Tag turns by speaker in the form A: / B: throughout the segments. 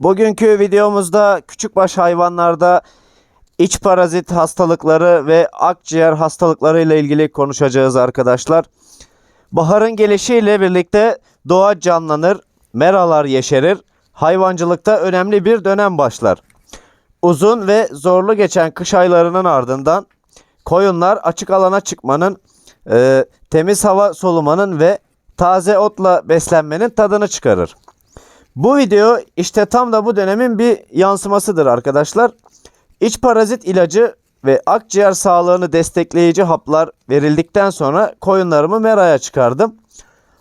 A: Bugünkü videomuzda küçükbaş hayvanlarda iç parazit hastalıkları ve akciğer hastalıkları ile ilgili konuşacağız arkadaşlar. Baharın gelişiyle birlikte doğa canlanır, meralar yeşerir, hayvancılıkta önemli bir dönem başlar. Uzun ve zorlu geçen kış aylarının ardından koyunlar açık alana çıkmanın, e, temiz hava solumanın ve taze otla beslenmenin tadını çıkarır. Bu video işte tam da bu dönemin bir yansımasıdır arkadaşlar. İç parazit ilacı ve akciğer sağlığını destekleyici haplar verildikten sonra koyunlarımı meraya çıkardım.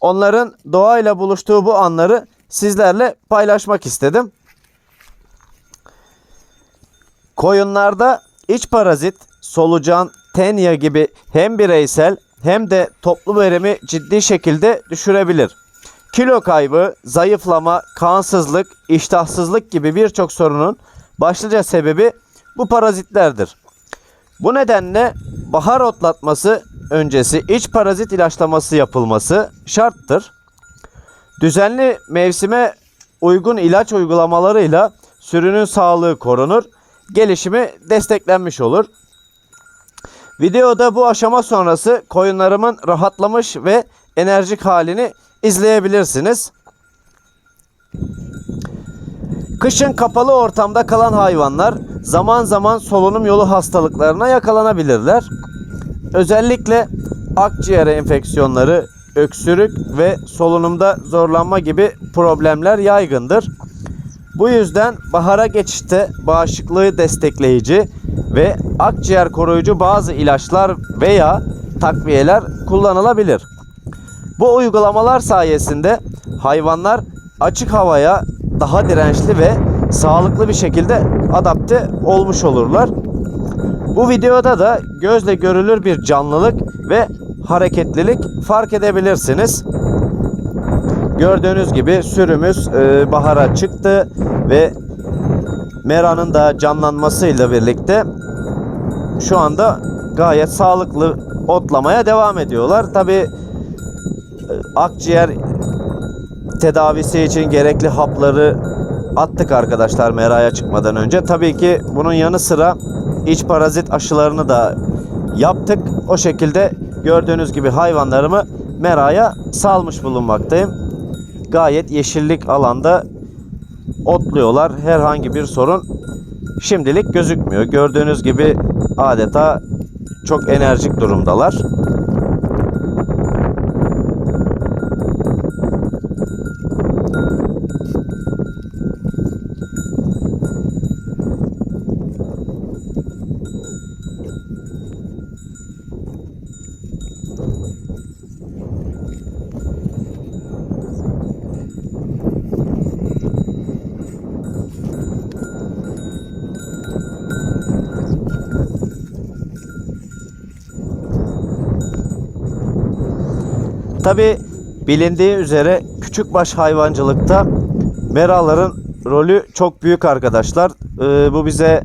A: Onların doğayla buluştuğu bu anları sizlerle paylaşmak istedim. Koyunlarda iç parazit, solucan, tenya gibi hem bireysel hem de toplu verimi ciddi şekilde düşürebilir. Kilo kaybı, zayıflama, kansızlık, iştahsızlık gibi birçok sorunun başlıca sebebi bu parazitlerdir. Bu nedenle bahar otlatması öncesi iç parazit ilaçlaması yapılması şarttır. Düzenli mevsime uygun ilaç uygulamalarıyla sürünün sağlığı korunur, gelişimi desteklenmiş olur. Videoda bu aşama sonrası koyunlarımın rahatlamış ve enerjik halini izleyebilirsiniz. Kışın kapalı ortamda kalan hayvanlar zaman zaman solunum yolu hastalıklarına yakalanabilirler. Özellikle akciğer enfeksiyonları, öksürük ve solunumda zorlanma gibi problemler yaygındır. Bu yüzden bahara geçişte bağışıklığı destekleyici ve akciğer koruyucu bazı ilaçlar veya takviyeler kullanılabilir. Bu uygulamalar sayesinde hayvanlar açık havaya daha dirençli ve sağlıklı bir şekilde adapte olmuş olurlar. Bu videoda da gözle görülür bir canlılık ve hareketlilik fark edebilirsiniz. Gördüğünüz gibi sürümüz e, bahara çıktı ve Mera'nın da canlanmasıyla birlikte şu anda gayet sağlıklı otlamaya devam ediyorlar. Tabi akciğer tedavisi için gerekli hapları attık arkadaşlar meraya çıkmadan önce. Tabii ki bunun yanı sıra iç parazit aşılarını da yaptık. O şekilde gördüğünüz gibi hayvanlarımı meraya salmış bulunmaktayım. Gayet yeşillik alanda otluyorlar. Herhangi bir sorun şimdilik gözükmüyor. Gördüğünüz gibi adeta çok enerjik durumdalar. Tabi bilindiği üzere küçükbaş hayvancılıkta meraların rolü çok büyük arkadaşlar. Ee, bu bize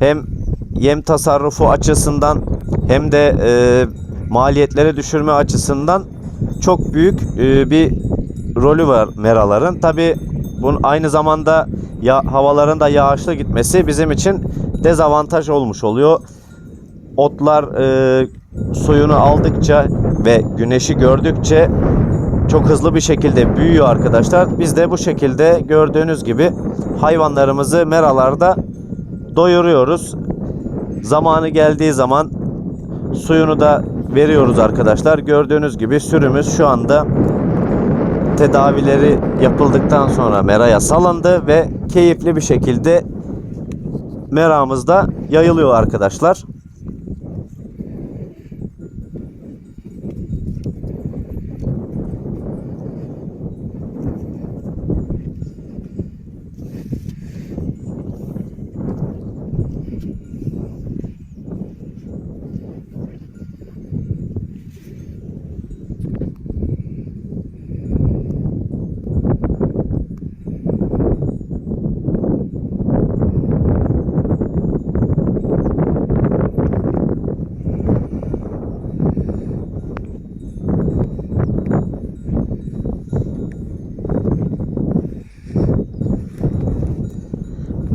A: hem yem tasarrufu açısından hem de e, maliyetleri düşürme açısından çok büyük e, bir rolü var meraların. Tabi bunun aynı zamanda ya havaların da yağışlı gitmesi bizim için dezavantaj olmuş oluyor. Otlar e, suyunu aldıkça ve güneşi gördükçe çok hızlı bir şekilde büyüyor arkadaşlar. Biz de bu şekilde gördüğünüz gibi hayvanlarımızı meralarda doyuruyoruz. Zamanı geldiği zaman suyunu da veriyoruz arkadaşlar. Gördüğünüz gibi sürümüz şu anda tedavileri yapıldıktan sonra meraya salındı ve keyifli bir şekilde meramızda yayılıyor arkadaşlar.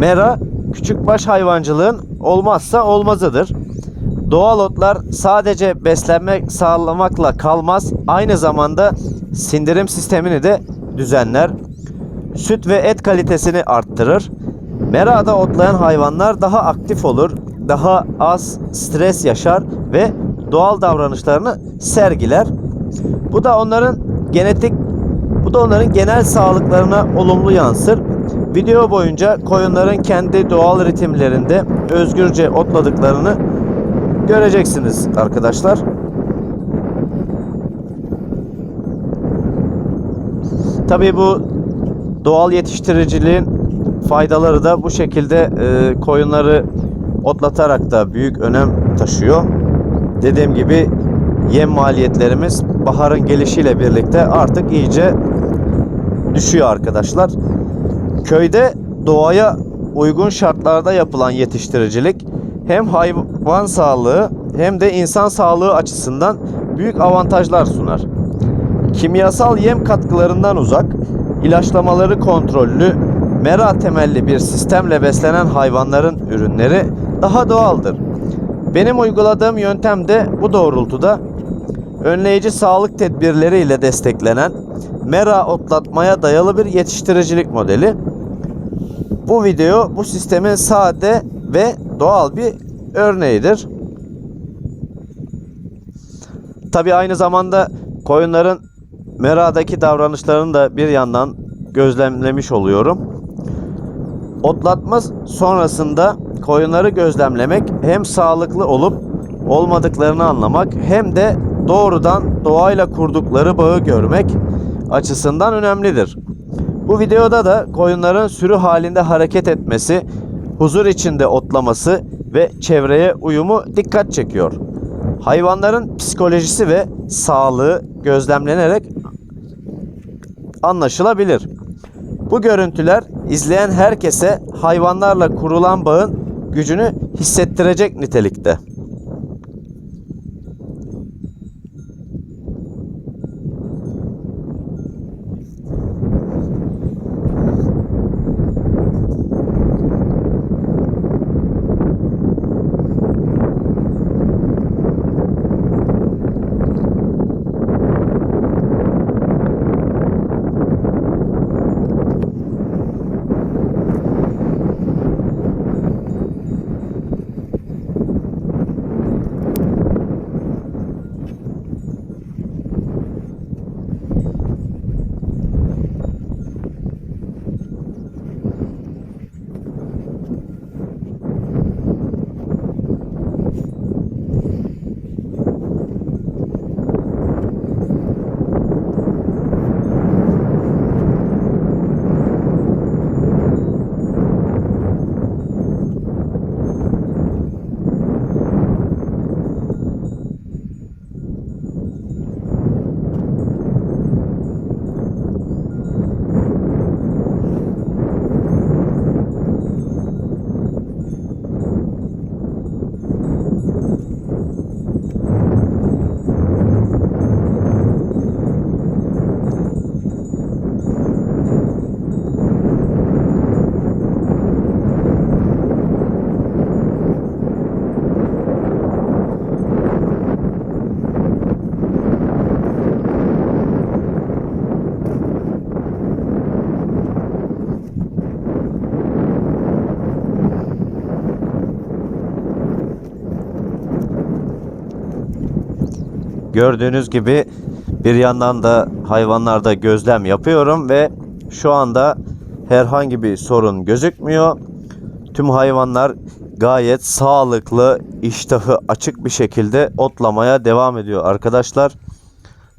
A: Mera küçükbaş hayvancılığın olmazsa olmazıdır. Doğal otlar sadece beslenme sağlamakla kalmaz, aynı zamanda sindirim sistemini de düzenler. Süt ve et kalitesini arttırır. Merada otlayan hayvanlar daha aktif olur, daha az stres yaşar ve doğal davranışlarını sergiler. Bu da onların genetik bu da onların genel sağlıklarına olumlu yansır. Video boyunca koyunların kendi doğal ritimlerinde özgürce otladıklarını göreceksiniz arkadaşlar. Tabii bu doğal yetiştiriciliğin faydaları da bu şekilde e, koyunları otlatarak da büyük önem taşıyor. Dediğim gibi yem maliyetlerimiz baharın gelişiyle birlikte artık iyice düşüyor arkadaşlar. Köyde doğaya uygun şartlarda yapılan yetiştiricilik hem hayvan sağlığı hem de insan sağlığı açısından büyük avantajlar sunar. Kimyasal yem katkılarından uzak, ilaçlamaları kontrollü, mera temelli bir sistemle beslenen hayvanların ürünleri daha doğaldır. Benim uyguladığım yöntem de bu doğrultuda önleyici sağlık tedbirleriyle desteklenen mera otlatmaya dayalı bir yetiştiricilik modeli. Bu video bu sistemin sade ve doğal bir örneğidir. Tabi aynı zamanda koyunların meradaki davranışlarını da bir yandan gözlemlemiş oluyorum. Otlatma sonrasında koyunları gözlemlemek hem sağlıklı olup olmadıklarını anlamak hem de doğrudan doğayla kurdukları bağı görmek açısından önemlidir. Bu videoda da koyunların sürü halinde hareket etmesi, huzur içinde otlaması ve çevreye uyumu dikkat çekiyor. Hayvanların psikolojisi ve sağlığı gözlemlenerek anlaşılabilir. Bu görüntüler izleyen herkese hayvanlarla kurulan bağın gücünü hissettirecek nitelikte. Gördüğünüz gibi bir yandan da hayvanlarda gözlem yapıyorum ve şu anda herhangi bir sorun gözükmüyor. Tüm hayvanlar gayet sağlıklı, iştahı açık bir şekilde otlamaya devam ediyor arkadaşlar.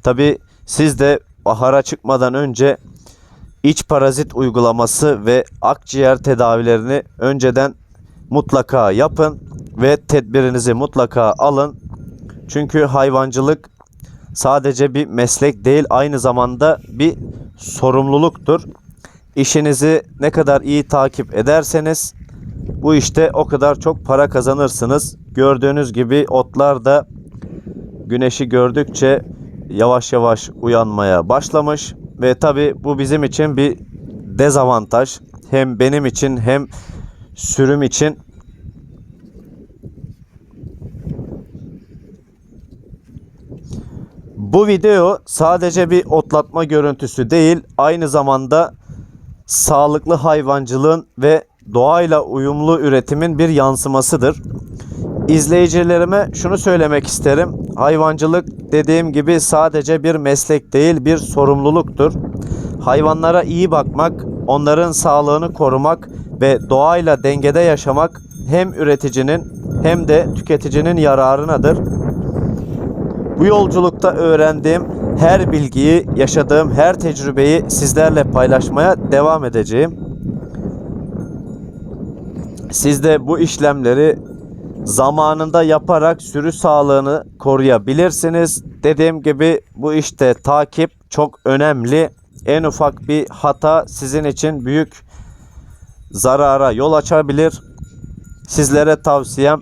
A: Tabi siz de bahara çıkmadan önce iç parazit uygulaması ve akciğer tedavilerini önceden mutlaka yapın ve tedbirinizi mutlaka alın. Çünkü hayvancılık sadece bir meslek değil aynı zamanda bir sorumluluktur. İşinizi ne kadar iyi takip ederseniz bu işte o kadar çok para kazanırsınız. Gördüğünüz gibi otlar da güneşi gördükçe yavaş yavaş uyanmaya başlamış ve tabi bu bizim için bir dezavantaj. Hem benim için hem sürüm için Bu video sadece bir otlatma görüntüsü değil, aynı zamanda sağlıklı hayvancılığın ve doğayla uyumlu üretimin bir yansımasıdır. İzleyicilerime şunu söylemek isterim. Hayvancılık dediğim gibi sadece bir meslek değil, bir sorumluluktur. Hayvanlara iyi bakmak, onların sağlığını korumak ve doğayla dengede yaşamak hem üreticinin hem de tüketicinin yararınadır. Bu yolculukta öğrendiğim her bilgiyi, yaşadığım her tecrübeyi sizlerle paylaşmaya devam edeceğim. Siz de bu işlemleri zamanında yaparak sürü sağlığını koruyabilirsiniz. Dediğim gibi bu işte takip çok önemli. En ufak bir hata sizin için büyük zarara yol açabilir. Sizlere tavsiyem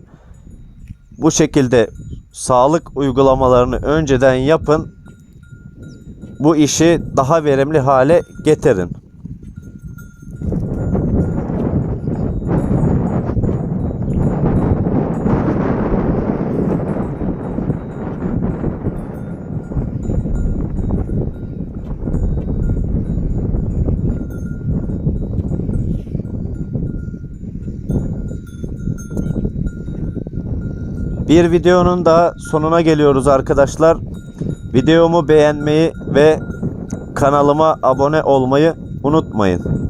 A: bu şekilde sağlık uygulamalarını önceden yapın. Bu işi daha verimli hale getirin. Bir videonun da sonuna geliyoruz arkadaşlar. Videomu beğenmeyi ve kanalıma abone olmayı unutmayın.